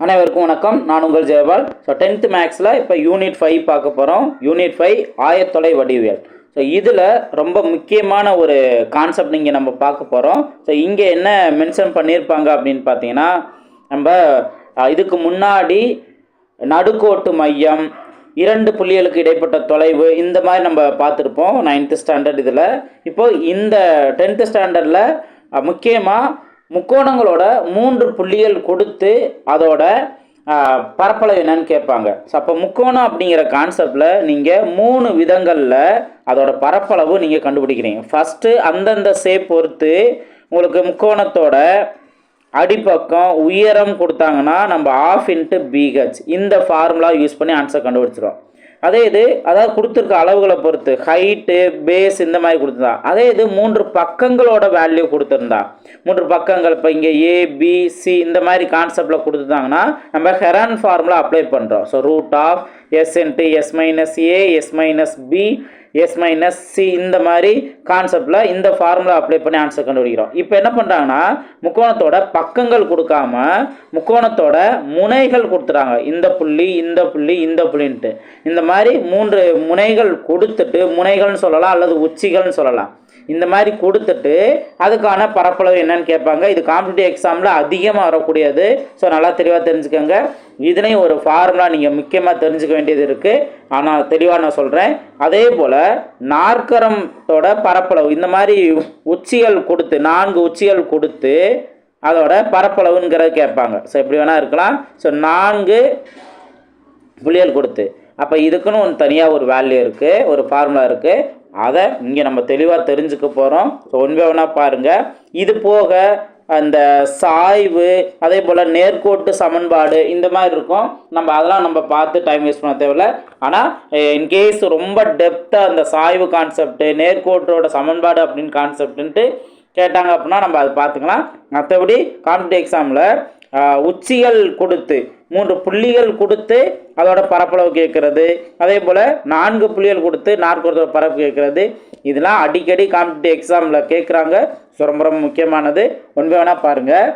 அனைவருக்கும் வணக்கம். நான் உங்கள் ஜெயபால். ஸோ டென்த்து மேக்ஸில் இப்போ யூனிட் ஃபைவ் பார்க்க போகிறோம் யூனிட் ஃபைவ் ஆயத்தொலை வடிவியல். ஸோ இதில் ரொம்ப முக்கியமான ஒரு கான்செப்ட் இங்கே நம்ம பார்க்க போகிறோம் ஸோ இங்கே என்ன மென்ஷன் பண்ணியிருப்பாங்க அப்படின்னு பார்த்தீங்கன்னா நம்ம இதுக்கு முன்னாடி நடுக்கோட்டு மையம் இரண்டு புள்ளிகளுக்கு இடைப்பட்ட தொலைவு இந்த மாதிரி நம்ம பார்த்துருப்போம். நைன்த்து ஸ்டாண்டர்ட் இதில். இப்போ இந்த டென்த்து ஸ்டாண்டர்டில் முக்கியமாக முக்கோணங்களோட மூன்று புள்ளிகள் கொடுத்து அதோட பரப்பளவு என்னன்னு கேட்பாங்க. ஸோ அப்போ முக்கோணம் அப்படிங்கிற கான்செப்டில் நீங்கள் மூணு விதங்களில் அதோட பரப்பளவு நீங்கள் கண்டுபிடிக்கிறீங்க. ஃபஸ்ட்டு அந்தந்த ஷேப் பொறுத்து உங்களுக்கு முக்கோணத்தோட அடிப்பக்கம் உயரம் கொடுத்தாங்கன்னா நம்ம ஆஃப் இன்ட்டு பிஹெச் இந்த ஃபார்முலா யூஸ் பண்ணி ஆன்சர் கண்டுபிடிச்சிடும் அதே இது அதாவது கொடுத்துருக்க அளவுகளை பொறுத்து ஹைட்டு பேஸ் இந்த மாதிரி கொடுத்துருந்தா அதே இது மூன்று பக்கங்களோட வேல்யூ கொடுத்துருந்தா மூன்று பக்கங்கள் இப்போ இங்கே ஏ பி சி இந்த மாதிரி கான்செப்டில் கொடுத்துருந்தாங்கன்னா நம்ம ஹெரான் ஃபார்முலா அப்ளை பண்ணுறோம் so root of s into s minus a s minus b s minus c இந்த மாதிரி கான்செப்டில் இந்த ஃபார்முலா அப்ளை பண்ணி ஆன்சர் கண்டுபிடிக்கிறோம். இப்போ என்ன பண்ணுறாங்கன்னா முக்கோணத்தோட பக்கங்கள் கொடுக்காம முக்கோணத்தோட முனைகள் கொடுத்துறாங்க இந்த புள்ளி இந்த புள்ளி இந்த புள்ளின்ட்டு. இந்த மாதிரி மூன்று முனைகள் கொடுத்துட்டு முனைகள்னு சொல்லலாம் அல்லது உச்சிகள்னு சொல்லலாம். இந்த மாதிரி கொடுத்துட்டு அதுக்கான பரப்பளவு என்னன்னு கேட்பாங்க. இது காம்படிட்டிவ் எக்ஸாமில் அதிகமாக வரக்கூடியது. ஸோ நல்லா தெளிவாக தெரிஞ்சுக்கோங்க. இதுலேயும் ஒரு ஃபார்முலா நீங்கள் முக்கியமாக தெரிஞ்சுக்க வேண்டியது இருக்குது ஆனால் தெளிவாக நான் சொல்கிறேன் அதே போல் நாற்கரத்தோட பரப்பளவு இந்த மாதிரி உச்சிகள் கொடுத்து நான்கு உச்சிகள் கொடுத்து அதோட பரப்பளவுங்கிறத கேட்பாங்க. ஸோ எப்படி வேணால் இருக்கலாம். ஸோ நான்கு புள்ளிகள் கொடுத்து. அப்போ இதுக்குன்னு ஒன்று தனியாக ஒரு வேல்யூ இருக்குது ஒரு ஃபார்முலா இருக்குது அதை இங்கே நம்ம தெளிவாக தெரிஞ்சுக்க போகிறோம் ஸோ ஒன் பை ஒன்னாக பாருங்கள் இது போக அந்த சாய்வு அதே போல் நேர்கோட்டு சமன்பாடு இந்த மாதிரி இருக்கும். நம்ம அதெல்லாம் நம்ம பார்த்து டைம் வேஸ்ட் பண்ண தேவையில்ல. ஆனால் இன்கேஸ் ரொம்ப டெப்த்தாக அந்த சாய்வு கான்செப்ட்டு நேர்கோட்டோட சமன்பாடு அப்படின்னு கான்செப்ட்டுன்ட்டு கேட்டாங்க அப்படின்னா நம்ம அதை பார்த்துக்கலாம். மற்றபடி காம்படிட்டிவ் எக்ஸாமில் உச்சிகள் கொடுத்து மூன்று புள்ளிகள் கொடுத்து அதோட பரப்பளவு கேட்குறது. அதே போல் நான்கு புள்ளிகள் கொடுத்து நாற்கோத்தோட பரப்பு கேட்கறது. இதெல்லாம் அடிக்கடி காம்படிட்டிவ் எக்ஸாமில் கேட்குறாங்க. ஸோ ரொம்ப ரொம்ப முக்கியமானது. ஒன்று வேணால் பாருங்கள்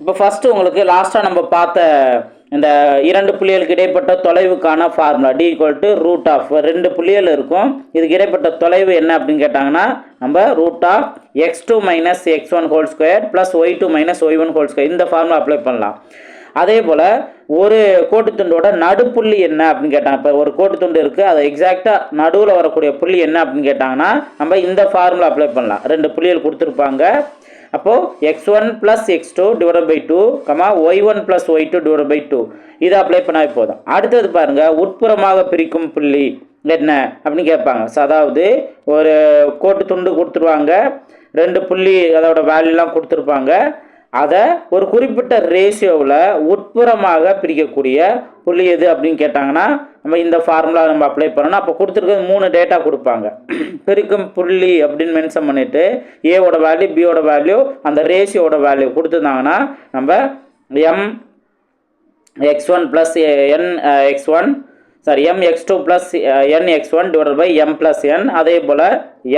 இப்போ ஃபஸ்ட்டு உங்களுக்கு லாஸ்ட்டாக நம்ம பார்த்த இந்த இரண்டு புள்ளிகளுக்கு இடைப்பட்ட தொலைவுக்கான formula d equal to root of ரெண்டு புள்ளிகள் இருக்கும். இதுக்கு இடைப்பட்ட தொலைவு என்ன அப்படின்னு கேட்டாங்கன்னா நம்ம root of x two minus x one whole square plus y two minus y one whole square இந்த ஃபார்முலா அப்ளை பண்ணலாம். அதே போல் ஒரு கோட்டுத்துண்டோட நடுப்புள்ளி என்ன அப்படின்னு கேட்டாங்க. இப்போ ஒரு கோட்டுத்துண்டு இருக்குது அதை எக்ஸாக்டாக நடுவில் வரக்கூடிய புள்ளி என்ன அப்படின்னு கேட்டாங்கன்னா நம்ம இந்த ஃபார்முலா அப்ளை பண்ணலாம். ரெண்டு புள்ளிகள் கொடுத்துருப்பாங்க. அப்போது x one plus x two divide by two comma y one plus y two divide by two இதை அப்ளை பண்ணால் போதும். அடுத்தது பாருங்கள் உட்புறமாக பிரிக்கும் புள்ளி என்ன அப்படின்னு கேட்பாங்க. ஸோ அதாவது ஒரு கோட்டு துண்டு கொடுத்துருவாங்க ரெண்டு புள்ளி அதோட வேல்யூலாம் கொடுத்துருப்பாங்க. அதை ஒரு குறிப்பிட்ட ரேஷியோவில் உட்புறமாக பிரிக்கக்கூடிய புள்ளி எது அப்படின்னு கேட்டாங்கன்னா நம்ம இந்த ஃபார்முலா நம்ம அப்ளை பண்ணணும் அப்போ கொடுத்துருக்கிறது மூணு டேட்டா கொடுப்பாங்க. பெருக்கும் புள்ளி அப்படின்னு மென்ஷன் பண்ணிவிட்டு ஏவோட வேல்யூ பியோட வேல்யூ அந்த ரேஷியோட வேல்யூ கொடுத்துருந்தாங்கன்னா நம்ம m x one plus n x one sorry m x two plus n x one divide by m plus n அதே போல்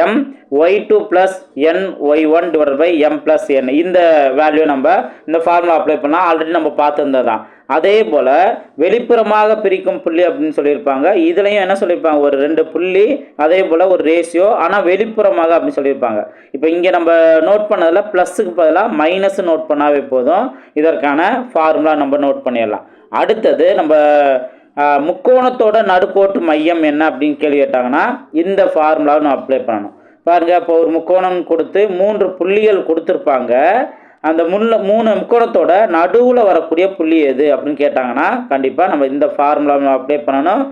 m y two plus n y one divide by m plus n இந்த value நம்ம இந்த formula apply பண்ணால் already நம்ம பார்த்துருந்தது தான் அதே போல் வெளிப்புறமாக பிரிக்கும் புள்ளி அப்படின்னு சொல்லியிருப்பாங்க. இதுலேயும் என்ன சொல்லியிருப்பாங்க? ஒரு ரெண்டு புள்ளி அதே போல் ஒரு ரேஷியோ ஆனால் வெளிப்புறமாக அப்படின்னு சொல்லியிருப்பாங்க. இப்போ இங்கே நம்ம நோட் பண்ணதில் ப்ளஸ்ஸுக்கு பதிலாக மைனஸ் நோட் பண்ணாவே போதும். இதற்கான ஃபார்முலா நம்ம நோட் பண்ணிடலாம். அடுத்தது நம்ம முக்கோணத்தோட நடுக்கோட்டு மையம் என்ன அப்படின்னு கேள்வி கேட்டாங்கன்னா இந்த ஃபார்முலாவை நம்ம அப்ளை பண்ணணும். பாருங்க இப்போ ஒரு முக்கோணம் கொடுத்து மூன்று புள்ளிகள் கொடுத்துருப்பாங்க. அந்த முன்ன மூணு முக்கோணத்தோட நடுவில் வரக்கூடிய புள்ளி எது அப்படின்னு கேட்டாங்கன்னா கண்டிப்பாக நம்ம இந்த ஃபார்முலா அப்ளை பண்ணணும்.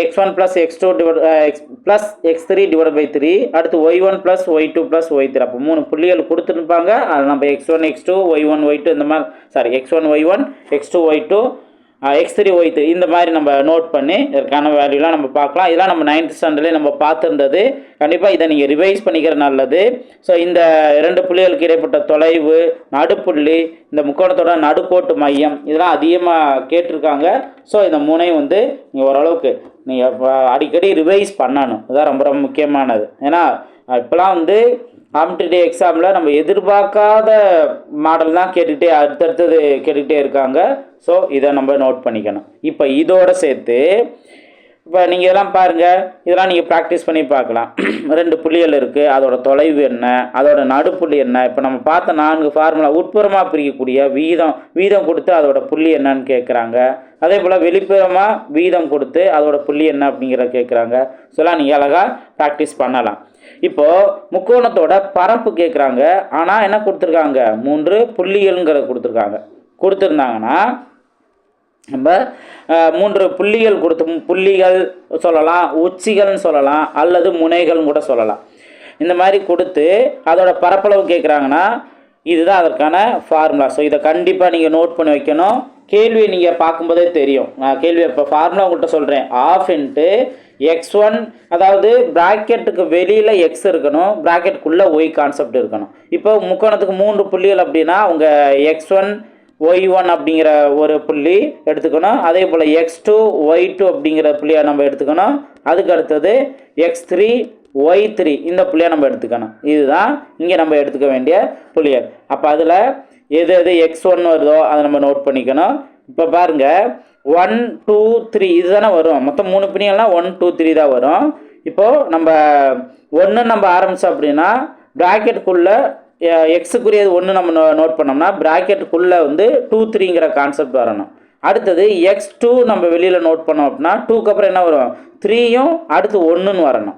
X one plus x two divide x plus x three divide by three அடுத்து y one plus y two plus y three அப்போ மூணு புள்ளிகள் கொடுத்துருப்பாங்க. அது நம்ம x one x two y one y two இந்த மாதிரி sorry x one y one x two y two x three y three இந்த மாதிரி நம்ம நோட் பண்ணி இதற்கான வேல்யூலாம் நம்ம பார்க்கலாம். இதெல்லாம் நம்ம நைன்த் ஸ்டாண்டர்ட்லேயே நம்ம பார்த்துருந்தது. கண்டிப்பாக இதை நீங்கள் ரிவைஸ் பண்ணிக்கிற நல்லது. ஸோ இந்த இரண்டு புள்ளிகளுக்கு இடைப்பட்ட தொலைவு நடுப்புள்ளி இந்த முக்கோணத்தோட நடுக்கோட்டு மையம் இதெல்லாம் அதிகமாக கேட்டிருக்காங்க. ஸோ இந்த மூணையும் வந்து நீங்கள் ஓரளவுக்கு நீங்கள் அடிக்கடி ரிவைஸ் பண்ணணும். இதுதான் ரொம்ப ரொம்ப முக்கியமானது. ஏன்னா இப்போலாம் வந்து காம்படிட்டிவ் எக்ஸாமில் நம்ம எதிர்பார்க்காத மாடல் தான் கேட்டுக்கிட்டே அடுத்தடுத்தது கேட்டுக்கிட்டே இருக்காங்க. ஸோ இதை நம்ம நோட் பண்ணிக்கணும். இப்போ இதோட சேர்த்து இப்போ நீங்கள் இதெல்லாம் பாருங்கள் இதெல்லாம் நீங்கள் ப்ராக்டிஸ் பண்ணி பார்க்கலாம். ரெண்டு புள்ளிகள் இருக்குது அதோட தொலைவு என்ன? அதோட நடுப்புள்ளி என்ன? இப்போ நம்ம பார்த்த நான்கு ஃபார்முலா உட்புறமாக பிரிக்கக்கூடிய வீதம் வீதம் கொடுத்து அதோட புள்ளி என்னன்னு கேட்குறாங்க அதே போல் வெளிப்புறமாக வீதம் கொடுத்து அதோட புள்ளி என்ன அப்படிங்கிறத கேட்குறாங்க ஸோலாம் நீங்கள் அழகாக ப்ராக்டிஸ் பண்ணலாம். இப்போது முக்கோணத்தோட பரப்பு கேட்குறாங்க ஆனால் என்ன கொடுத்துருக்காங்க? மூன்று புள்ளிகள்ங்கிறத கொடுத்துருக்காங்க. கொடுத்துருந்தாங்கன்னா நம்ம மூன்று புள்ளிகள் கொடுத்து புள்ளிகள் சொல்லலாம் உச்சிகள்னு சொல்லலாம் அல்லது முனைகள்னு கூட சொல்லலாம். இந்த மாதிரி கொடுத்து அதோட பரப்பளவு கேட்குறாங்கன்னா இதுதான் அதற்கான ஃபார்முலா ஸோ இதை கண்டிப்பாக நீங்கள் நோட் பண்ணி வைக்கணும். கேள்வி நீங்கள் பார்க்கும்போதே தெரியும். நான் கேள்வி இப்போ ஃபார்முலா உங்கள்கிட்ட சொல்கிறேன் ஆஃப் இன்ட்டு எக்ஸ் ஒன் அதாவது ப்ராக்கெட்டுக்கு வெளியில் எக்ஸ் இருக்கணும் ப்ராக்கெட்டுக்குள்ளே ஒய் கான்செப்ட் இருக்கணும். இப்போ முக்கோணத்துக்கு மூன்று புள்ளிகள் அப்படின்னா உங்கள் எக்ஸ் ஒன் ஒய் ஒன் அப்படிங்கிற ஒரு புள்ளி எடுத்துக்கணும். அதே போல் எக்ஸ் டூ ஒய் டூ அப்படிங்கிற புள்ளியை நம்ம எடுத்துக்கணும். அதுக்கு அடுத்தது எக்ஸ் த்ரீ ஒய் த்ரீ இந்த புள்ளியை நம்ம எடுத்துக்கணும். இதுதான் இங்கே நம்ம எடுத்துக்க வேண்டிய புள்ளிகள். அப்போ அதில் எது எது எக்ஸ் ஒன் வருதோ அதை நம்ம நோட் பண்ணிக்கணும். இப்போ பாருங்கள் ஒன் டூ த்ரீ இது தானே வரும். மொத்தம் மூணு பிணிகள்லாம் ஒன் டூ த்ரீ தான் வரும். இப்போது நம்ம ஒன்று நம்ம ஆரம்பித்தோம் அப்படின்னா ப்ராக்கெட்டுக்குள்ளே எக்ஸுக்குரியது ஒன்று நம்ம நோ நோட் பண்ணோம்னா ப்ராக்கெட்டுக்குள்ளே வந்து டூ த்ரீங்கிற கான்செப்ட் வரணும். அடுத்தது எக்ஸ் டூ நம்ம வெளியில் நோட் பண்ணோம் அப்படின்னா டூக்கு அப்புறம் என்ன வரும்? த்ரீயும் அடுத்து ஒன்றுன்னு வரணும்.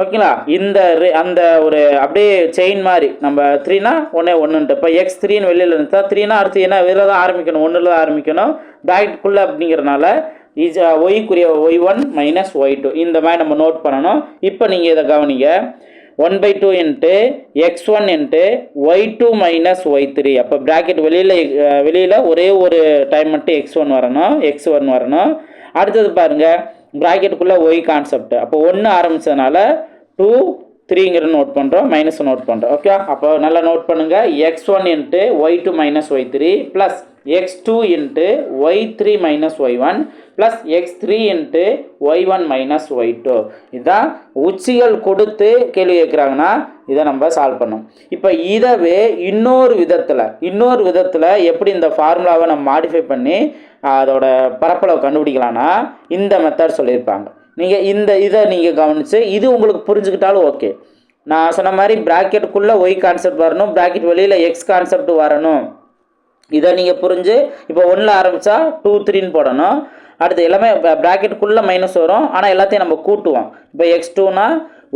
ஓகேங்களா? இந்த அந்த ஒரு அப்படியே செயின் மாதிரி நம்ம த்ரீனா ஒன்றே ஒன்றுன்ட்டு இப்போ எக்ஸ் த்ரீன்னு வெளியில் இருந்தா த்ரீனா அடுத்து என்ன? இதில் தான் ஆரம்பிக்கணும் ஒன்றில் தான் ஆரம்பிக்கணும். ப்ராக்கெட்டுக்குள்ளே அப்படிங்கிறனால is ஒய்க்குரிய y one minus y two இந்த மாதிரி நம்ம நோட் பண்ணணும். இப்போ நீங்கள் இதை கவனிங்க. One by two into x one into y two minus y three அப்போ ப்ராக்கெட் வெளியில் வெளியில் ஒரே ஒரு டைம் மட்டும் எக்ஸ் ஒன் வரணும் எக்ஸ் ஒன் வரணும். அடுத்தது பாருங்கள் ப்ராக்கெட்டுக்குள்ளே ஒய் கான்செப்ட் அப்போ ஒன்று ஆரம்பித்ததுனால டூ த்ரீங்கிற நோட் பண்ணுறோம் மைனஸ் நோட் பண்ணுறோம் ஓகே அப்போ நல்லா நோட் பண்ணுங்கள் x one into y two minus y three plus x two into y three minus y one plus x three into y one minus y two இதுதான் உச்சிகள் கொடுத்து கேள்வி கேட்குறாங்கன்னா இதை நம்ம சால்வ் பண்ணோம் இப்போ இதவே இன்னொரு விதத்தில் இன்னொரு விதத்தில் எப்படி இந்த ஃபார்முலாவை நம்ம மாடிஃபை பண்ணி அதோட பரப்பளவை கண்டுபிடிக்கலான்னா இந்த மெத்தட் சொல்லியிருப்பாங்க. நீங்கள் இந்த இதை நீங்கள் கவனித்து இது உங்களுக்கு புரிஞ்சுக்கிட்டாலும் ஓகே நான் சொன்ன மாதிரி ப்ராக்கெட்டுக்குள்ளே ஒய் கான்செப்ட் வரணும் ப்ராக்கெட் வெளியில் எக்ஸ் கான்செப்ட் வரணும். இதை நீங்கள் புரிஞ்சு இப்போ ஒன்றில் ஆரம்பித்தா டூ த்ரீன்னு போடணும். அடுத்து எல்லாமே ப்ராக்கெட்டுக்குள்ளே மைனஸ் வரும். ஆனால் எல்லாத்தையும் நம்ம கூட்டுவோம். இப்போ எக்ஸ் டூனா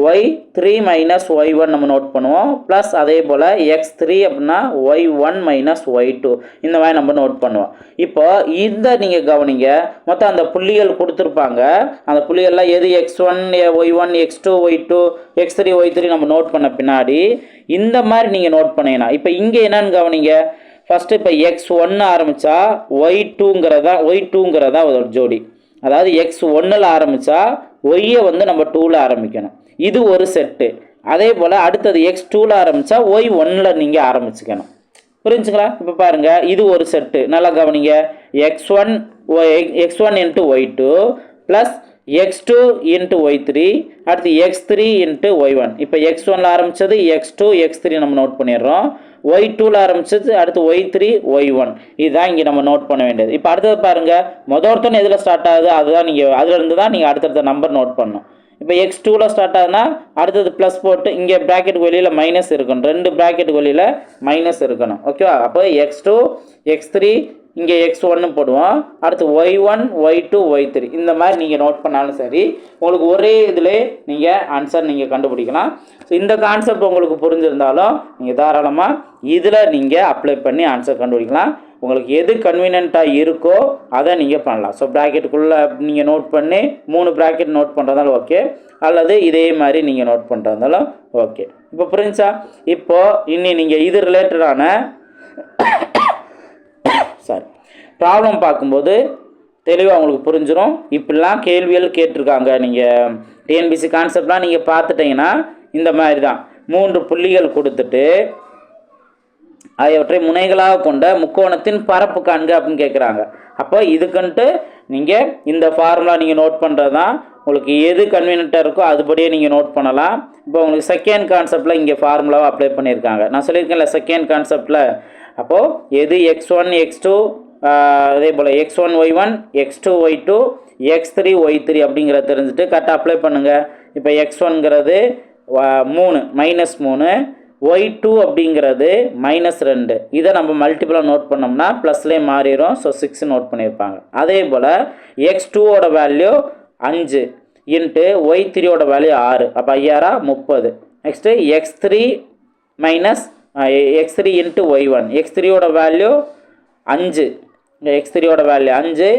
y three minus y one நம்ம நோட் பண்ணுவோம். ப்ளஸ் அதே போல் எக்ஸ் த்ரீ அப்படின்னா y one minus y two இந்த மாதிரி நம்ம நோட் பண்ணுவோம். இப்போ இந்த நீங்கள் கவனிங்க. மொத்தம் அந்த புள்ளிகள் கொடுத்துருப்பாங்க. அந்த புள்ளிகள்லாம் எது x one y one x two y two x three y three நம்ம நோட் பண்ண பின்னாடி இந்த மாதிரி நீங்கள் நோட் பண்ணீங்கன்னா இப்போ இங்கே என்னன்னு கவனிங்க. ஃபஸ்ட்டு இப்போ எக்ஸ் ஒன்று ஆரம்பித்தா ஒய் டூங்கிறதா ஒய் டூங்கிறதா ஒரு ஜோடி. அதாவது எக்ஸ் ஒன்றில் ஆரம்பித்தா ஒய்யை வந்து நம்ம டூவில் ஆரம்பிக்கணும். இது ஒரு செட்டு அதே போல் அடுத்தது எக்ஸ் டூவில் ஆரம்பித்தா ஒய் ஒன்னில் நீங்கள் ஆரம்பிச்சுக்கணும். புரிஞ்சுங்களா? இப்போ பாருங்கள் இது ஒரு செட்டு நல்லா கவனிங்க. X one y x one into y two plus x two into y three அடுத்து x three into y one இப்போ எக்ஸ் ஒனில் ஆரம்பித்தது எக்ஸ் டூ எக்ஸ் த்ரீ நம்ம நோட் பண்ணிடுறோம். ஒய் டூவில் ஆரம்பிச்சது அடுத்து ஒய் த்ரீ ஒய் ஒன் இதுதான் இங்கே நம்ம நோட் பண்ண வேண்டியது. இப்போ அடுத்தது பாருங்கள் மொதல் ஒருத்தன் எதில் ஸ்டார்ட் ஆகுது? அதுதான் நீங்கள் அதிலிருந்து தான் நீங்கள் அடுத்தடுத்த நம்பர் நோட் பண்ணணும். இப்போ எக்ஸ் டூவில் ஸ்டார்ட் ஆகுதுன்னா அடுத்தது ப்ளஸ் போட்டு இங்கே ப்ராக்கெட் வெளியில் மைனஸ் இருக்கணும். ரெண்டு ப்ராக்கெட் வெளியில் மைனஸ் இருக்கணும். ஓகேவா அப்போ எக்ஸ் டூ எக்ஸ் த்ரீ இங்கே எக்ஸ் ஒன்று போடுவோம். அடுத்து y one y two y three இந்த மாதிரி நீங்கள் நோட் பண்ணாலும் சரி உங்களுக்கு ஒரே இதில் நீங்கள் ஆன்சர் நீங்கள் கண்டுபிடிக்கலாம். ஸோ இந்த கான்செப்ட் உங்களுக்கு புரிஞ்சிருந்தாலும் நீங்கள் தாராளமாக இதில் நீங்கள் அப்ளை பண்ணி ஆன்சர் கண்டுபிடிக்கலாம். உங்களுக்கு எது கன்வீனியண்ட்டாக இருக்கோ அதை நீங்கள் பண்ணலாம். ஸோ ப்ராக்கெட்டுக்குள்ளே நீங்கள் நோட் பண்ணி மூணு ப்ராக்கெட் நோட் பண்ணுறதாலும் ஓகே அல்லது இதே மாதிரி நீங்கள் நோட் பண்ணுறதாலும் ஓகே இப்போ புரிஞ்சா இப்போது இன்னி நீங்கள் இது ரிலேட்டடான சாரி ப்ராப்ளம் பார்க்கும்போது தெளிவாக உங்களுக்கு புரிஞ்சிடும் இப்படிலாம் கேள்விகள் கேட்டிருக்காங்க. நீங்கள் டிஎன்பிசி கான்செப்ட்லாம் நீங்கள் பார்த்துட்டீங்கன்னா இந்த மாதிரி தான் மூன்று புள்ளிகள் கொடுத்துட்டு ஆகியவற்றை முனைகளாக கொண்ட முக்கோணத்தின் பரப்பு காண்க அப்படின்னு கேட்குறாங்க அப்போ இதுக்குன்ட்டு நீங்கள் இந்த ஃபார்முலா நீங்கள் நோட் பண்ணுறது தான் உங்களுக்கு எது கன்வீனியண்ட்டாக இருக்கோ அதுபடியே நீங்கள் நோட் பண்ணலாம். இப்போ உங்களுக்கு செகண்ட் கான்செப்டில் இங்கே ஃபார்முலாவை அப்ளை பண்ணியிருக்காங்க. நான் சொல்லியிருக்கேன்ல செகண்ட் கான்செப்டில் அப்போது எது எக்ஸ் ஒன் எக்ஸ் டூ அதே போல் x one y one x two y two x three y three அப்படிங்கிறத தெரிஞ்சுட்டு கரெக்டாக அப்ளை பண்ணுங்கள் இப்போ எக்ஸ் ஒன்ங்கிறது மூணு மைனஸ் மூணு. ஒய் டூ அப்படிங்கிறது மைனஸ் ரெண்டு. இதை நம்ம மல்டிபிளாக நோட் பண்ணோம்னா ப்ளஸ்லேயே மாறிடும் ஸோ சிக்ஸ் நோட் பண்ணியிருப்பாங்க. அதே போல் எக்ஸ் டூவோட வேல்யூ அஞ்சு இன்ட்டு ஒய் த்ரீயோட வேல்யூ ஆறு. அப்போ ஐயாயிரா முப்பது. Next x three minus x three into y one x த்ரீயோட வேல்யூ அஞ்சு. எக்ஸ் த்ரீயோட வேல்யூ அஞ்சு.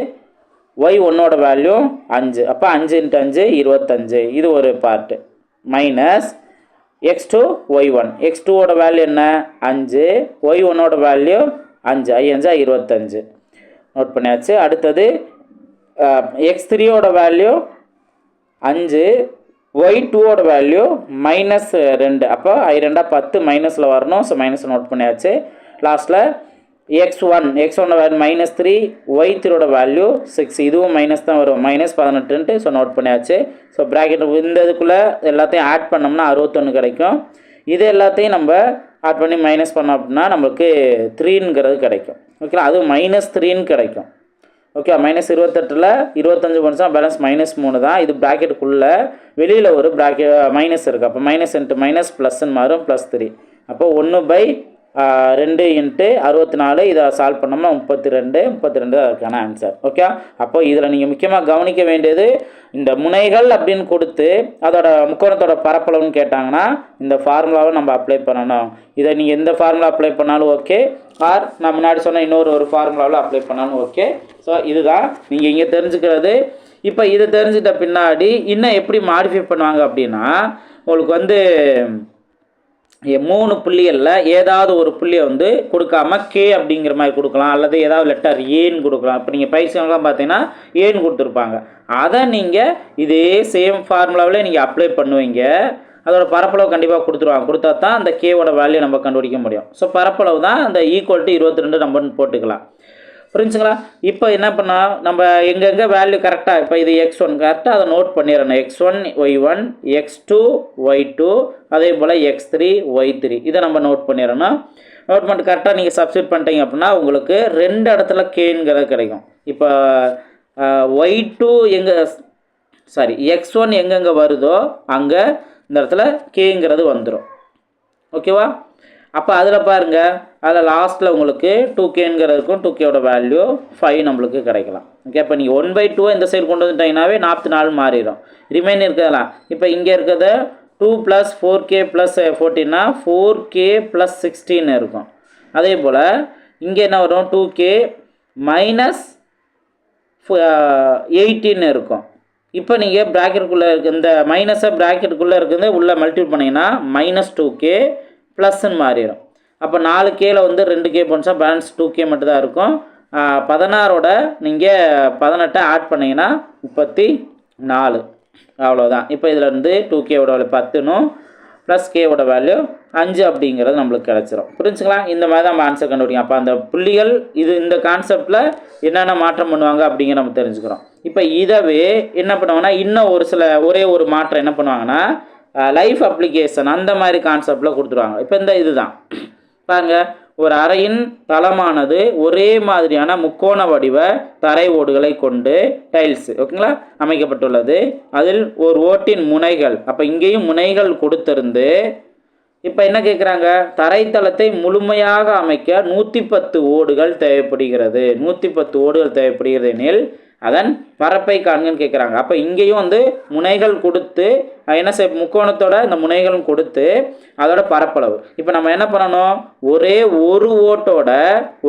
ஒய் ஒன்னோட வேல்யூ அஞ்சு. அப்போ அஞ்சு இன்ட்டு அஞ்சு இருபத்தஞ்சு. இது ஒரு part minus x two y one x டூவோட வேல்யூ என்ன? அஞ்சு. ஒய் ஒன்னோட வேல்யூ அஞ்சு. ஐயஞ்சா இருபத்தஞ்சு. நோட் பண்ணியாச்சு. அடுத்தது எக்ஸ் த்ரீயோட வேல்யூ அஞ்சு. ஒய் டூவோட வேல்யூ மைனஸ் ரெண்டு. அப்போ ஐ ரெண்டாக பத்து மைனஸில் வரணும். ஸோ மைனஸ் நோட் பண்ணியாச்சு. லாஸ்ட்டில் எக்ஸ் ஒன் எக்ஸ் ஒன்னோட வேல்யூ மைனஸ் த்ரீ ஒய் த்ரீயோட வேல்யூ சிக்ஸ் இதுவும் மைனஸ் தான் வரும். மைனஸ் பதினெட்டுன்ட்டு ஸோ நோட் பண்ணியாச்சு. ஸோ ப்ராக்கெட் இந்த இதுக்குள்ளே எல்லாத்தையும் ஆட் பண்ணோம்னா அறுபத்தொன்று கிடைக்கும். இது எல்லாத்தையும் நம்ம ஆட் பண்ணி மைனஸ் பண்ணோம் அப்படின்னா நம்மளுக்கு த்ரீங்கிறது கிடைக்கும். ஓகேங்களா அதுவும் மைனஸ் த்ரீன்னு கிடைக்கும். ஓகே மைனஸ் இருபத்தெட்டில் இருபத்தஞ்சு பண்ணுச்சா பேலன்ஸ் மைனஸ் மூணு தான். இது ப்ராக்கெட்டுக்குள்ளே வெளியில் ஒரு ப்ராக்கெட் மைனஸ் இருக்குது அப்போ மைனஸ் இன்ட்டு மைனஸ் ப்ளஸ்ன்னு மாறும் ப்ளஸ் த்ரீ அப்போ ஒன்று பை ரெண்டு இன்ட்டு அறுபத்தி நாலு இதை சால்வ் பண்ணோம்னா முப்பத்தி ரெண்டு முப்பத்தி ரெண்டு அதுக்கான ஆன்சர் ஓகே அப்போ இதில் நீங்கள் முக்கியமாக கவனிக்க வேண்டியது இந்த முனைகள் அப்படின்னு கொடுத்து அதோட முக்கோணத்தோட பரப்பளவுன்னு கேட்டாங்கன்னா இந்த ஃபார்முலாவை நம்ம அப்ளை பண்ணணும். இதை நீங்கள் எந்த ஃபார்முலா அப்ளை பண்ணாலும் ஓகே ஆர் நான் முன்னாடி சொன்ன இன்னொரு ஒரு ஃபார்முலாவில் அப்ளை பண்ணாலும் ஓகே ஸோ இதுதான் நீங்கள் இங்கே தெரிஞ்சுக்கிறது. இப்போ இதை தெரிஞ்சுட்ட பின்னாடி இன்னும் எப்படி மாடிஃபை பண்ணுவாங்க அப்படின்னா உங்களுக்கு வந்து மூணு புள்ளிகளில் ஏதாவது ஒரு புள்ளியை வந்து கொடுக்காம கே அப்படிங்கிற மாதிரி கொடுக்கலாம் அல்லது ஏதாவது லெட்டர் ஏன்னு கொடுக்கலாம். இப்போ நீங்கள் பைசங்களாம் பார்த்தீங்கன்னா ஏன்னு கொடுத்துருப்பாங்க. அதை நீங்கள் இதே சேம் ஃபார்முலாவிலே நீங்கள் அப்ளை பண்ணுவீங்க. அதோட பரப்பளவு கண்டிப்பாக கொடுத்துருவாங்க. கொடுத்தா தான் அந்த கேவோட வேல்யூ நம்ம கண்டுபிடிக்க முடியும். ஸோ பரப்பளவு தான் அந்த ஈக்குவல் டு இருபத்தி ரெண்டு நம்பர்னு போட்டுக்கலாம். புரிஞ்சுங்களா? இப்போ என்ன பண்ணால் நம்ம எங்கெங்கே வேல்யூ கரெக்டாக இப்போ இது எக்ஸ் ஒன் கரெக்டாக அதை நோட் பண்ணிடணும். X one y one x two y two அதே போல் எக்ஸ் த்ரீ ஒய் த்ரீ இதை நம்ம நோட் பண்ணிடணும். நோட் பண்ணிட்டு கரெக்டாக நீங்கள் சப்ஸ்டியூட் பண்ணிட்டீங்க அப்படின்னா உங்களுக்கு ரெண்டு இடத்துல கேங்கிறது கிடைக்கும். இப்போ ஒய் டூ எங்கே சாரி எக்ஸ் ஒன் எங்கெங்கே வருதோ அங்கே இந்த இடத்துல கேங்கிறது வந்துடும் ஓகேவா அப்போ அதில் பாருங்கள் அதில் லாஸ்ட்டில் உங்களுக்கு டூ கேங்கிறதுக்கும் டூ கேவோட வேல்யூ ஃபைவ் நம்மளுக்கு கிடைக்கலாம். ஓகே இப்போ நீங்கள் ஒன் பை டூ இந்த சைடு கொண்டு வந்துட்டீங்கன்னாவே நாற்பத்தி நாலு மாறிடும். ரிமைன் இருக்கிறதெல்லாம் இப்போ இங்கே இருக்கிறது two plus four k plus ஃபோர்டீன்னா four k plus sixteen இருக்கும். அதே போல் இங்கே என்ன வரும்? டூ கே மைனஸ் எயிட்டின்னு இருக்கும். இப்போ நீங்கள் ப்ராக்கெட்டுக்குள்ளே இருக்க இந்த மைனஸை ப்ராக்கெட்டுக்குள்ளே இருக்குது உள்ளே மல்டிபிள் பண்ணிங்கன்னா மைனஸ் டூ கே ப்ளஸ்ன்னு மாறிடும். அப்போ நாலு கேல வந்து ரெண்டு கே போனுச்சா பேலன்ஸ் டூ கே மட்டும்தான் இருக்கும். பதினாறோட நீங்கள் பதினெட்டை ஆட் பண்ணிங்கன்னா முப்பத்தி நாலு. அவ்வளோதான் இப்போ இதில் இருந்து டூ கேவோட வேல்யூ பத்துனும் ப்ளஸ் கேவோட வேல்யூ அஞ்சு அப்படிங்கிறது நம்மளுக்கு கிடச்சிரும். புரிஞ்சுங்களா? இந்த மாதிரி தான் நம்ம ஆன்சர் கண்டுபிடிக்கும் அப்போ அந்த புள்ளிகள் இது இந்த கான்செப்டில் என்னென்ன மாற்றம் பண்ணுவாங்க அப்படிங்கிற நம்ம தெரிஞ்சுக்கிறோம். இப்போ இதவே என்ன பண்ணுவாங்கன்னா இன்னும் ஒரு சில ஒரே ஒரு மாற்றம் என்ன பண்ணுவாங்கன்னா லைஃப் அப்ளிகேஷன் அந்த மாதிரி கான்செப்டில் கொடுத்துருவாங்க. இப்போ இந்த இதுதான். பாருங்க ஒரு அறையின் தளமானது ஒரே மாதிரியான முக்கோண வடிவ தரை ஓடுகளை கொண்டு டைல்ஸ் ஓகேங்களா அமைக்கப்பட்டுள்ளது. அதில் ஒரு ஓட்டின் முனைகள். அப்போ இங்கேயும் முனைகள் கொடுத்திருந்து இப்போ என்ன கேட்குறாங்க தரைத்தளத்தை முழுமையாக அமைக்க நூற்றி பத்து ஓடுகள் தேவைப்படுகிறது. நூற்றி பத்து ஓடுகள் தேவைப்படுகிறது எனில் அதன் பரப்பை காண்கன்னு கேட்குறாங்க அப்போ இங்கேயும் வந்து முனைகள் கொடுத்து என்ன செய் முக்கோணத்தோட இந்த முனைகளும் கொடுத்து அதோட பரப்பளவு. இப்போ நம்ம என்ன பண்ணணும்? ஒரே ஒரு ஓட்டோட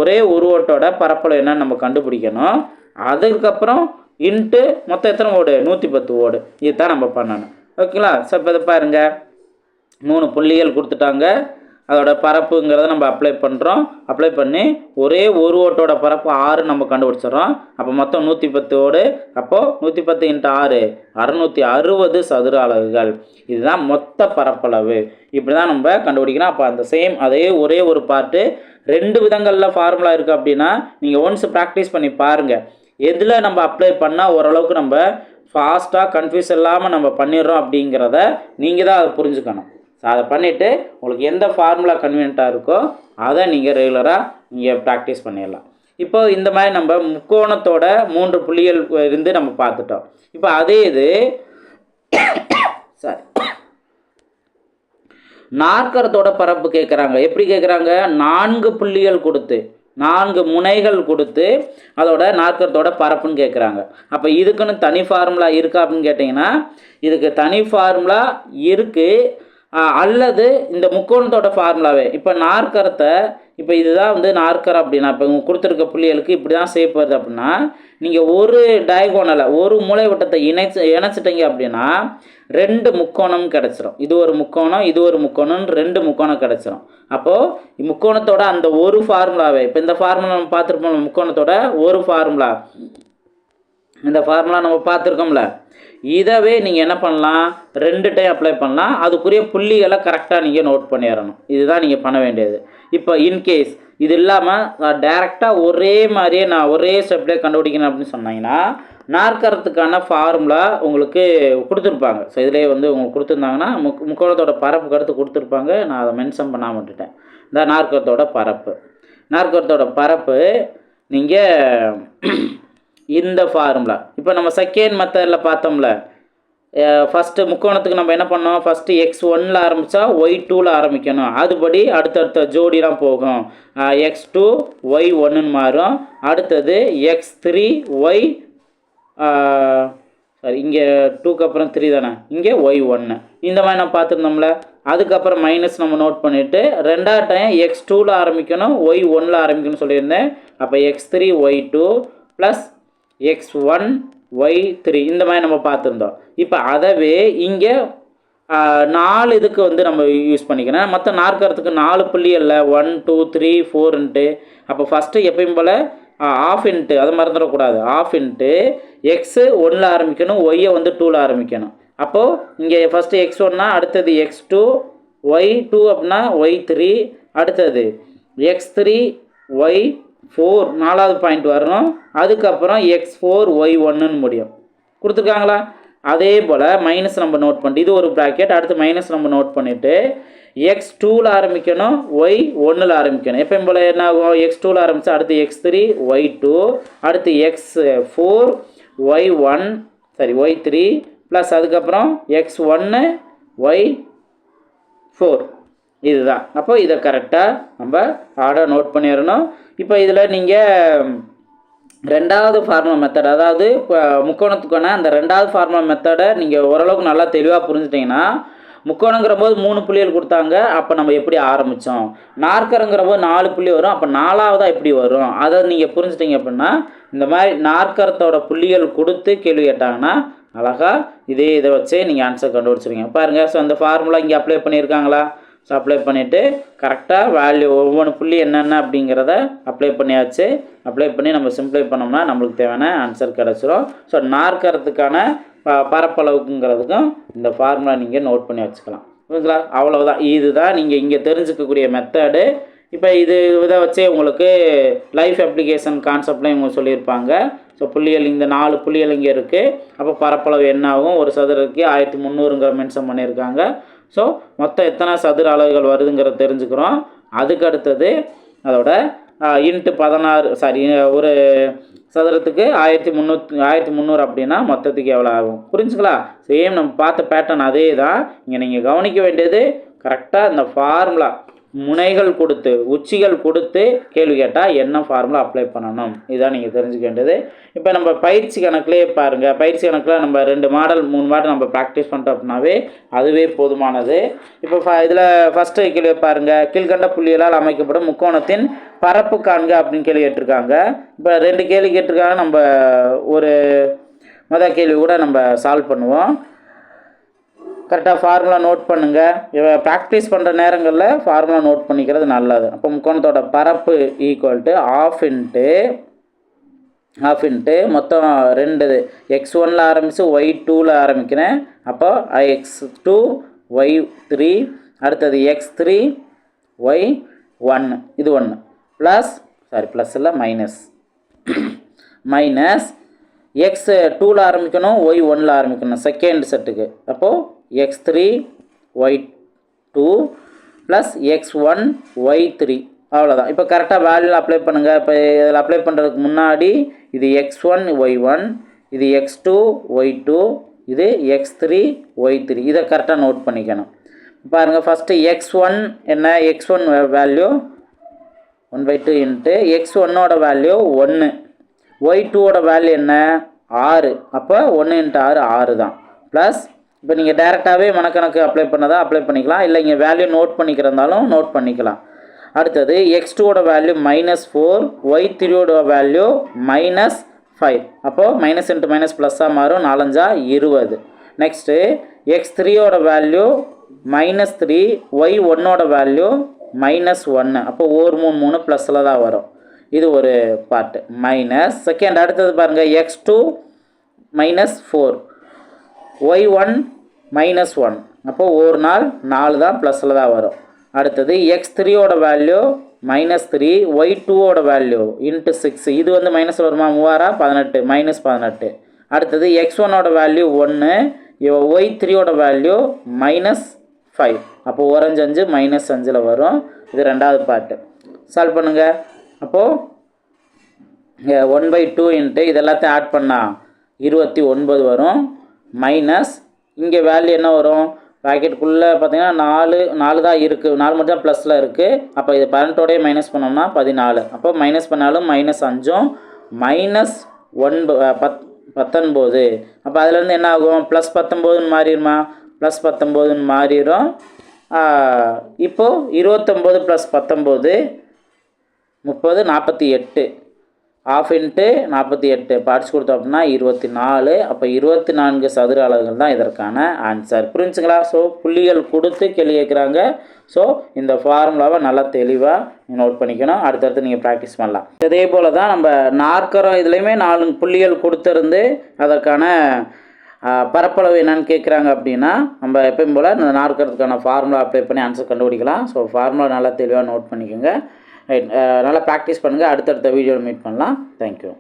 ஒரே ஒரு ஓட்டோட பரப்பளவு என்னன்னு நம்ம கண்டுபிடிக்கணும். அதுக்கப்புறம் இன்ட்டு மொத்தம் எத்தனை ஓடு? நூற்றி பத்து ஓடு. இதுதான் நம்ம பண்ணணும். ஓகேங்களா? ஸோ இப்போ இதை மூணு புள்ளிகள் கொடுத்துட்டாங்க. அதோட பரப்புங்கிறத நம்ம அப்ளை பண்ணுறோம் அப்ளை பண்ணி ஒரே ஒரு ஓட்டோட பரப்பு ஆறு நம்ம கண்டுபிடிச்சிடுறோம். அப்போ மொத்தம் நூற்றி பத்து ஓடு அப்போது நூற்றி பத்து இன்ட்டு ஆறு அறுநூற்றி அறுபது சதுர அலகுகள். இதுதான் மொத்த பரப்பளவு. இப்படி தான் நம்ம கண்டுபிடிக்கணும். அப்போ அந்த சேம் அதே ஒரே ஒரு பார்ட்டு ரெண்டு விதங்களில் ஃபார்முலா இருக்குது அப்படின்னா நீங்கள் ஒன்ஸ் ப்ராக்டிஸ் பண்ணி பாருங்கள் எதில் நம்ம அப்ளை பண்ணால் ஓரளவுக்கு நம்ம ஃபாஸ்ட்டாக கன்ஃபியூஸ் இல்லாமல் நம்ம பண்ணிடுறோம் அப்படிங்கிறத நீங்கள் தான் அதை புரிஞ்சுக்கணும். ஸோ அதை பண்ணிவிட்டு உங்களுக்கு எந்த ஃபார்முலா கன்வீனியண்ட்டாக இருக்கோ அதை நீங்கள் ரெகுலராக நீங்கள் ப்ராக்டிஸ் பண்ணிடலாம். இப்போ இந்த மாதிரி நம்ம முக்கோணத்தோட மூன்று புள்ளிகள் இருந்து நம்ம பார்த்துட்டோம். இப்போ அதே இது சாரி நாற்கரத்தோட பரப்பு கேட்குறாங்க. எப்படி கேட்குறாங்க? நான்கு புள்ளிகள் கொடுத்து நான்கு முனைகள் கொடுத்து அதோட நாற்கரத்தோட பரப்புன்னு கேட்குறாங்க. அப்போ இதுக்குன்னு தனி ஃபார்முலா இருக்கா அப்படின்னு கேட்டிங்கன்னா இதுக்கு தனி ஃபார்முலா இருக்குது அல்லது இந்த முக்கோணத்தோட ஃபார்முலாவே இப்போ நாற்கரத்தை இப்போ இதுதான் வந்து நாற்கரம் அப்படின்னா இப்போ உங்கள் கொடுத்துருக்க புள்ளிகளுக்கு இப்படி தான் சேஃப் வருது அப்படின்னா நீங்கள் ஒரு டயகோனலை ஒரு மூளை வட்டத்தை இணைச்சு இணைச்சிட்டீங்க அப்படின்னா ரெண்டு முக்கோணம் கிடச்சிரும். இது ஒரு முக்கோணம் இது ஒரு முக்கோணம்னு ரெண்டு முக்கோணம் கிடச்சிரும். அப்போது முக்கோணத்தோட அந்த ஒரு ஃபார்முலாவே இப்போ இந்த ஃபார்முலா நம்ம பார்த்துருப்போம் முக்கோணத்தோட ஒரு ஃபார்முலா இந்த ஃபார்முலா நம்ம பார்த்துருக்கோம்ல இதவே நீங்கள் என்ன பண்ணலாம்? ரெண்டு டைம் அப்ளை பண்ணலாம். அதுக்குரிய புள்ளிகளை கரெக்டாக நீங்கள் நோட் பண்ணிடணும். இதுதான் நீங்கள் பண்ண வேண்டியது. இப்போ இன்கேஸ் இது இல்லாமல் நான் டேரெக்டாக ஒரே மாதிரியே நான் ஒரே ஸ்டெப்லேயே கண்டுபிடிக்கணும் அப்படின்னு சொன்னீங்கன்னா நாற்கரத்துக்கான ஃபார்முலா உங்களுக்கு கொடுத்துருப்பாங்க. ஸோ இதிலே வந்து உங்களுக்கு கொடுத்துருந்தாங்கன்னா முக் முக்கோணத்தோட பரப்பு கருத்து கொடுத்துருப்பாங்க. நான் அதை மென்ஷன் பண்ணாமல் விட்டுட்டேன். இந்த நாற்கரத்தோட பரப்பு. நாற்கரத்தோட பரப்பு நீங்கள் இந்த ஃபார்முலா இப்போ நம்ம செகண்ட் மெத்தடில் பார்த்தோம்ல ஃபஸ்ட்டு முக்கோணத்துக்கு நம்ம என்ன பண்ணோம்? ஃபஸ்ட்டு எக்ஸ் ஒன்னில் ஆரம்பித்தா ஒய் டூவில் ஆரம்பிக்கணும். அதுபடி அடுத்தடுத்த ஜோடிலாம் போகும். எக்ஸ் டூ ஒய் ஒன்றுன்னு மாறும். அடுத்தது எக்ஸ் த்ரீ ஒய் சாரி இங்கே டூக்கு அப்புறம் த்ரீ தானே? இங்கே ஒய் ஒன்று இந்த மாதிரி நம்ம பார்த்துருந்தோம்ல. அதுக்கப்புறம் மைனஸ் நம்ம நோட் பண்ணிவிட்டு ரெண்டாவது டைம் எக்ஸ் டூவில் ஆரம்பிக்கணும் ஒய் ஒன்னில் ஆரம்பிக்கணும்னு சொல்லியிருந்தேன். அப்போ x three y two plus x one y three இந்த மாதிரி நம்ம பார்த்துருந்தோம். இப்போ அதவே இங்கே நாலு இதுக்கு வந்து நம்ம யூஸ் பண்ணிக்கணும். மற்ற நாற்கரத்துக்கு நாலு புள்ளி இல்லை ஒன் டூ த்ரீ ஃபோர்ன்ட்டு அப்போ ஃபஸ்ட்டு எப்பயும் போல் ஆஃப் இன்ட்டு அதை மறந்துடக்கூடாது ஆஃப் இன்ட்டு எக்ஸு ஒன்றில் ஆரம்பிக்கணும். ஒய்யை வந்து டூவில் ஆரம்பிக்கணும். அப்போது இங்கே ஃபஸ்ட்டு எக்ஸ் ஒன்னா அடுத்தது எக்ஸ் டூ ஒய் டூ அப்படின்னா ஒய் த்ரீ அடுத்தது எக்ஸ் த்ரீ ஒய் ஃபோர் நாலாவது பாயிண்ட் வரணும். அதுக்கப்புறம் எக்ஸ் ஃபோர் ஒய் ஒன்றுன்னு முடியும். கொடுத்துருக்காங்களா? அதே போல் மைனஸ் நம்ம நோட் பண்ணிட்டு இது ஒரு ப்ராக்கெட் அடுத்து மைனஸ் நம்ம நோட் பண்ணிவிட்டு எக்ஸ் டூவில் ஆரம்பிக்கணும் ஒய் ஒன்றில் ஆரம்பிக்கணும். எப்பயும் போல் என்ன ஆகும்? எக்ஸ் டூவில் ஆரம்பித்தா அடுத்து எக்ஸ் த்ரீ ஒய் டூ அடுத்து x four y one sorry y three plus அதுக்கப்புறம் எக்ஸ் ஒன்று ஒய் ஃபோர் இதுதான். அப்போ இதை கரெக்டாக நம்ம ஆர்டர் நோட் பண்ணிடணும். இப்போ இதில் நீங்கள் ரெண்டாவது ஃபார்முலா மெத்தட் அதாவது இப்போ முக்கோணத்துக்கான அந்த ரெண்டாவது ஃபார்முலா மெத்தடை நீங்கள் ஓரளவுக்கு நல்லா தெளிவாக புரிஞ்சுட்டிங்கன்னா முக்கோணங்கிற போது மூணு புள்ளிகள் கொடுத்தாங்க அப்போ நம்ம எப்படி ஆரம்பித்தோம் நாற்கரங்கிற போது நாலு புள்ளி வரும் அப்போ நாலாவதாக எப்படி வரும்? அதை நீங்கள் புரிஞ்சுட்டீங்க அப்படின்னா இந்த மாதிரி நாற்கரத்தோட புள்ளிகள் கொடுத்து கேள்வி கேட்டாங்கன்னா அழகாக இதே இதை வச்சே நீங்கள் ஆன்சர் கண்டுபிடிச்சிருங்க பாருங்கள் ஸோ அந்த ஃபார்முலா இங்கே அப்ளை பண்ணியிருக்காங்களா? ஸோ அப்ளை பண்ணிவிட்டு கரெக்டாக வேல்யூ ஒவ்வொன்று புள்ளி என்னென்ன அப்படிங்கிறத அப்ளை பண்ணியாச்சு. அப்ளை பண்ணி நம்ம சிம்ப்ளை பண்ணோம்னா நம்மளுக்கு தேவையான ஆன்சர் கிடச்சிரும். ஸோ நாற்கரத்துக்கான ப பரப்பளவுக்குங்கிறதுக்கும் இந்த ஃபார்முலா நீங்கள் நோட் பண்ணி வச்சுக்கலாம். புரியுங்களா அவ்வளவுதான். இதுதான் நீங்கள் இங்கே தெரிஞ்சுக்கக்கூடிய மெத்தடு இப்போ இது இதை வச்சே உங்களுக்கு லைஃப் அப்ளிகேஷன் கான்செப்ட்லாம் இவங்க சொல்லியிருப்பாங்க. ஸோ புள்ளிகள் இந்த நாலு புள்ளிகள் இங்கே இருக்குது அப்போ பரப்பளவு என்ன ஆகும் ஒரு சதுரக்கு ஆயிரத்தி முந்நூறுங்கிற மென்ஷன் பண்ணியிருக்காங்க. ஸோ மொத்தம் எத்தனை சதுர அலகுகள் வருதுங்கிறத தெரிஞ்சுக்கிறோம். அதுக்கு அடுத்தது அதோட இன்ட்டு பதினாறு சாரி ஒரு சதுரத்துக்கு ஆயிரத்தி முந்நூற்றி ஆயிரத்தி முந்நூறு அப்படின்னா மொத்தத்துக்கு எவ்வளோ ஆகும்? புரிஞ்சுங்களா? சேம் நம்ம பார்த்த பேட்டர்ன் அதே தான் இங்கே நீங்கள் கவனிக்க வேண்டியது கரெக்டாக இந்த ஃபார்முலா முனைகள் கொடுத்து உச்சிகள் கொடுத்து கேள்வி கேட்டால் என்ன ஃபார்முலா அப்ளை பண்ணணும்? இதுதான் நீங்கள் தெரிஞ்சுக்க வேண்டியது இப்போ நம்ம பயிற்சி கணக்குலேயே பாருங்கள் பயிற்சி கணக்கில் நம்ம ரெண்டு மாடல் மூணு மாடல் நம்ம ப்ராக்டிஸ் பண்ணிட்டோம் அப்படின்னாவே அதுவே போதுமானது. இப்போ ஃப இதில் ஃபஸ்ட்டு கேள்வி பாருங்கள் கீழ்கண்ட புள்ளிகளால் அமைக்கப்படும் முக்கோணத்தின் பரப்பு காண்க அப்படின்னு கேள்வி கேட்டிருக்காங்க. இப்போ ரெண்டு கேள்வி கேட்டிருக்காங்க. நம்ம ஒரு மொதல் கேள்வி கூட நம்ம சால்வ் பண்ணுவோம். கரெக்டாக ஃபார்முலா நோட் பண்ணுங்கள் ப்ராக்டிஸ் பண்ணுற நேரங்களில் ஃபார்முலா நோட் பண்ணிக்கிறது நல்லது. அப்போ முக்கோணத்தோட பரப்பு equal to half into half into மொத்தம் ரெண்டு எக்ஸ் ஒனில் ஆரம்பித்து ஒய் டூவில் ஆரம்பிக்கிறேன். அப்போ எக்ஸ் டூ ஒய் த்ரீ அடுத்தது எக்ஸ் த்ரீ ஒய் ஒன்று இது ஒன்று ப்ளஸ் சாரி ப்ளஸ் இல்லை மைனஸ் மைனஸ் எக்ஸ் டூவில் ஆரம்பிக்கணும் ஒய் ஒன்னில் ஆரம்பிக்கணும் செகண்ட் செட்டுக்கு அப்போது x three y two plus x one y three அவ்வளோதான் இப்போ கரெக்டாக வேல்யூல அப்ளை பண்ணுங்கள் இப்போ இதில் அப்ளை பண்ணுறதுக்கு முன்னாடி இது எக்ஸ் ஒன் ஒய் ஒன் இது எக்ஸ் டூ ஒய் டூ இது எக்ஸ் த்ரீ ஒய் த்ரீ இதை கரெக்டாக நோட் பண்ணிக்கணும். பாருங்கள் ஃபஸ்ட்டு எக்ஸ் ஒன் என்ன? X one value one by two into x ஒன்னோட வேல்யூ ஒன்று ஒய் டூவோட வேல்யூ என்ன? ஆறு. அப்போ ஒன்று இன்ட்டு ஆறு ஆறு தான் ப்ளஸ் இப்போ நீங்கள் டேரெக்டாகவே மனக்கணக்கு அப்ளை பண்ணதா அப்ளை பண்ணிக்கலாம். இல்லை இங்கே வேல்யூ நோட் பண்ணிக்கிறதாலும் நோட் பண்ணிக்கலாம். அடுத்தது எக்ஸ் டூவோட வேல்யூ மைனஸ் ஃபோர் ஒய் த்ரீயோட வேல்யூ மைனஸ் ஃபைவ் அப்போது மைனஸ் இன்ட்டு மைனஸ் ப்ளஸ்ஸாக மாறும் நாலஞ்சா இருபது. நெக்ஸ்ட்டு எக்ஸ் த்ரீயோட வேல்யூ மைனஸ் த்ரீ ஒய் ஒன்னோட வேல்யூ மைனஸ் ஒன்று அப்போ ஒரு மூணு மூணு ப்ளஸில் தான் வரும். இது ஒரு பார்ட்டு மைனஸ் செகண்ட் அடுத்தது பாருங்கள் x two minus four y one minus one அப்போது ஒரு நாள் நாலு தான் ப்ளஸில் தான் வரும். அடுத்தது எக்ஸ் த்ரீயோட வேல்யூ மைனஸ் த்ரீ ஒய் டூவோட வேல்யூ இன்ட்டு சிக்ஸ் இது வந்து மைனஸில் வருமா? மூவாரா பதினெட்டு. மைனஸ் பதினெட்டு. அடுத்தது எக்ஸ் ஒன்னோட வேல்யூ ஒன்று ஒய் த்ரீயோட வேல்யூ மைனஸ் ஃபைவ் அப்போ ஓரஞ்சு அஞ்சு மைனஸ் அஞ்சில் வரும். இது ரெண்டாவது பார்ட்டு சால்வ் பண்ணுங்கள் அப்போது ஒன் பை டூ இன்ட்டு இது எல்லாத்தையும் ஆட் பண்ணால் இருபத்தி ஒன்பது வரும். மைனஸ் இங்கே வேல்யூ என்ன வரும்? ப்ராக்கெட்டுக்குள்ளே பார்த்தீங்கன்னா நாலு நாலு தான் இருக்குது நாலு மட்டும் தான் ப்ளஸில் இருக்குது அப்போ இது பன்னெண்டோடய மைனஸ் பண்ணோம்னா பதினாலு. அப்போ மைனஸ் பண்ணாலும் மைனஸ் அஞ்சும் மைனஸ் ஒன்ப பத் பத்தொன்பது. அப்போ அதுலேருந்து என்ன ஆகும்? ப்ளஸ் பத்தொம்போதுன்னு மாறிடுமா? ப்ளஸ் பத்தொம்போதுன்னு மாறிடும். இப்போது இருபத்தொம்போது ப்ளஸ் பத்தொம்போது முப்பது நாற்பத்தி எட்டு. ஆஃப் இன்ட்டு நாற்பத்தி எட்டு பார்ட்ஸ் கொடுத்தோம் அப்படின்னா இருபத்தி நாலு. அப்போ இருபத்தி நான்கு சதுர அலகுகள் தான் இதற்கான ஆன்சர் புரிஞ்சுங்களா? ஸோ புள்ளிகள் கொடுத்து கேள்வி கேட்குறாங்க. ஸோ இந்த ஃபார்முலாவை நல்லா தெளிவாக நோட் பண்ணிக்கணும். அடுத்தடுத்து நீங்கள் ப்ராக்டிஸ் பண்ணலாம். இதே போல் தான் நம்ம நாற்கரம் இதுலேயுமே நாலு புள்ளிகள் கொடுத்துருந்து அதற்கான பரப்பளவு என்னன்னு கேட்குறாங்க அப்படின்னா நம்ம எப்பயும் போல் இந்த நாற்கரத்துக்கான ஃபார்முலா அப்ளை பண்ணி ஆன்சர் கண்டுபிடிக்கலாம். ஸோ ஃபார்முலா நல்லா தெளிவாக நோட் பண்ணிக்கோங்க. ரைட் uh, நல்லா ப்ராக்டிஸ் பண்ணுங்கள் அடுத்தடுத்த வீடியோவில் மீட் பண்ணலாம். தேங்க்யூ